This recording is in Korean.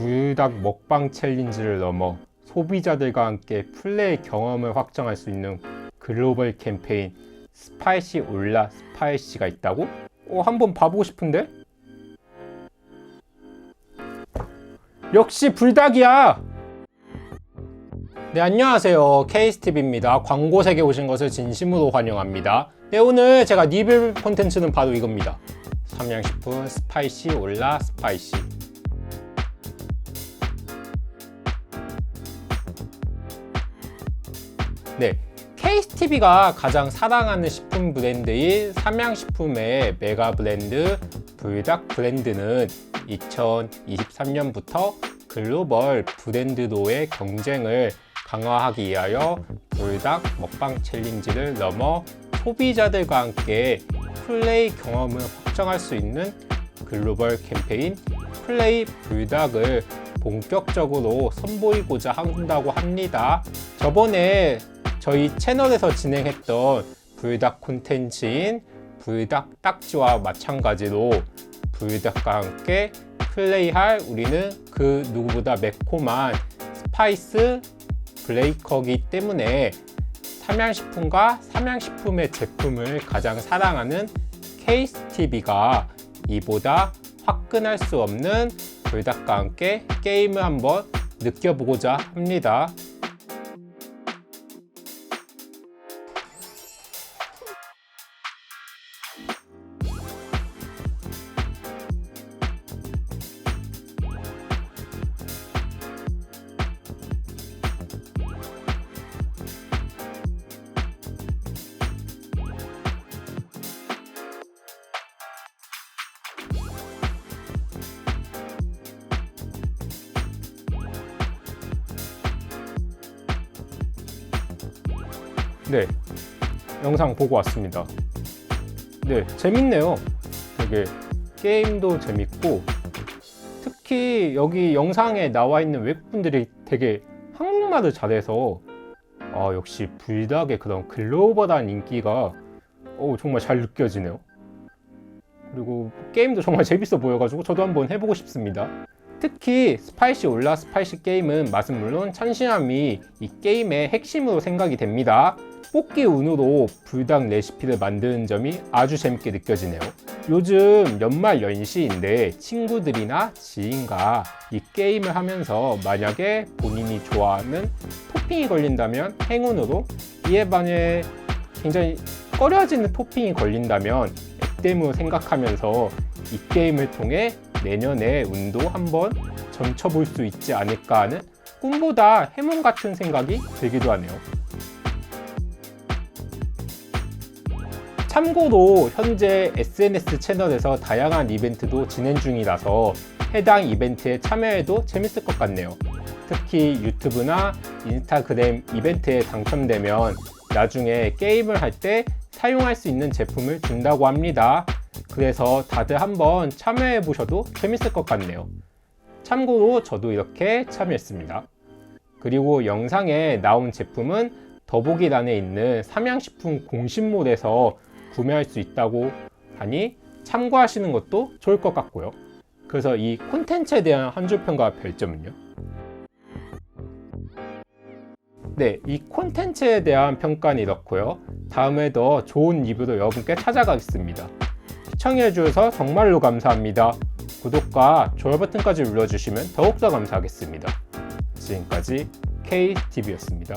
불닭 먹방 챌린지를 넘어 소비자들과 함께 플레이 경험을 확장할 수 있는 글로벌 캠페인 스파이시 올라 스파이시가 있다고? 어, 한번 봐보고 싶은데? 역시 불닭이야! 네, 안녕하세요. 케이스티비입니다. 광고색에 오신 것을 진심으로 환영합니다. 네, 오늘 제가 리뷰 콘텐츠는 바로 이겁니다. 삼양식품 스파이시 올라 스파이시. 네, 케이스티비가 가장 사랑하는 식품 브랜드인 삼양식품의 메가 브랜드 불닭 브랜드는 2023년부터 글로벌 브랜드로의 경쟁을 강화하기 위하여 불닭 먹방 챌린지를 넘어 소비자들과 함께 플레이 경험을 확정할 수 있는 글로벌 캠페인 플레이 불닭을 본격적으로 선보이고자 한다고 합니다. 저번에 저희 채널에서 진행했던 불닭 콘텐츠인 불닭 딱지와 마찬가지로 불닭과 함께 플레이할 우리는 그 누구보다 매콤한 스파이스 브레이커기 때문에 삼양식품과 삼양식품의 제품을 가장 사랑하는 케이스TV가 이보다 화끈할 수 없는 불닭과 함께 게임을 한번 느껴보고자 합니다. 네, 영상 보고 왔습니다. 네, 재밌네요. 되게 게임도 재밌고 특히 여기 영상에 나와 있는 외국분들이 되게 한국말을 잘해서 아, 역시 불닭의 그런 글로벌한 인기가 어, 정말 잘 느껴지네요. 그리고 게임도 정말 재밌어 보여가지고 저도 한번 해보고 싶습니다. 특히 스파이시 올라 스파이시 게임은 맛은 물론 참신함이 이 게임의 핵심으로 생각이 됩니다. 뽑기 운으로 불닭 레시피를 만드는 점이 아주 재밌게 느껴지네요. 요즘 연말 연시인데 친구들이나 지인과 이 게임을 하면서 만약에 본인이 좋아하는 토핑이 걸린다면 행운으로 이에 반해 굉장히 꺼려지는 토핑이 걸린다면 액땜으로 생각하면서 이 게임을 통해 내년에 운도 한번 점쳐볼 수 있지 않을까 하는 꿈보다 해몽 같은 생각이 들기도 하네요. 참고로 현재 SNS 채널에서 다양한 이벤트도 진행 중이라서 해당 이벤트에 참여해도 재밌을 것 같네요. 특히 유튜브나 인스타그램 이벤트에 당첨되면 나중에 게임을 할 때 사용할 수 있는 제품을 준다고 합니다. 그래서 다들 한번 참여해 보셔도 재밌을 것 같네요. 참고로 저도 이렇게 참여했습니다. 그리고 영상에 나온 제품은 더보기란에 있는 삼양식품 공식몰에서 구매할 수 있다고 하니 참고하시는 것도 좋을 것 같고요. 그래서 이 콘텐츠에 대한 한 줄 평가 별점은요? 네, 이 콘텐츠에 대한 평가는 이렇고요. 다음에 더 좋은 리뷰로 여러분께 찾아가겠습니다. 시청해주셔서 정말로 감사합니다. 구독과 좋아요 버튼까지 눌러주시면 더욱더 감사하겠습니다. 지금까지 KTV였습니다.